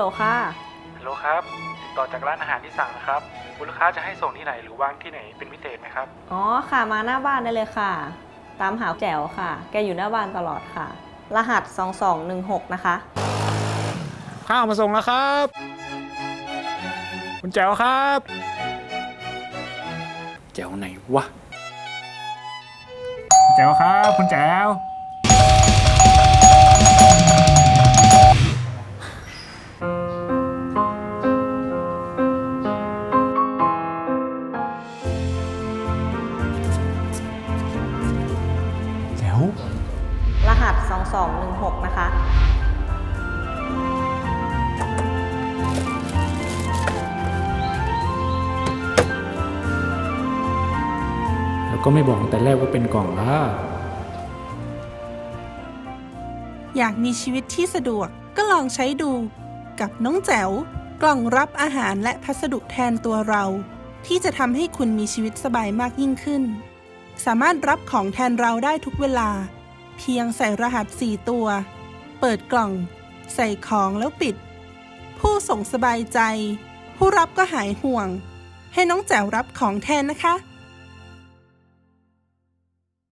ลค่ะ ฮัลโหลครับ ติดต่อจากร้านอาหารที่สั่งนะครับ คุณลูกค้าจะให้ส่งที่ไหนหรือวางที่ไหนเป็นพิเศษไหมครับ อ๋อค่ะ มาหน้าบ้านได้เลยค่ะ ตามหาแจ๋วค่ะ แกอยู่หน้าบ้านตลอดค่ะ รหัส 2216 นะคะ ข้าวมาส่งแล้วครับ คุณแจ๋วครับ แจ๋วไหนวะ แจ๋วครับ คุณแจ๋ว 3216 นะคะแล้วก็ไม่บอกแต่แรกว่าเป็นกล่องล่ะอยากมีชีวิตที่สะดวกก็ลองใช้ดูกับน้องแจ๋ว กล่องรับอาหารและพัสดุแทนตัวเรา ที่จะทำให้คุณมีชีวิตสบายมากยิ่งขึ้น สามารถรับของแทนเราได้ทุกเวลา เพียงใส่รหัส 4 ตัว เปิดกล่อง ใส่ของแล้วปิด ผู้ส่งสบายใจ ผู้รับก็หายห่วง ให้น้องแจ๋วรับของแทนนะคะ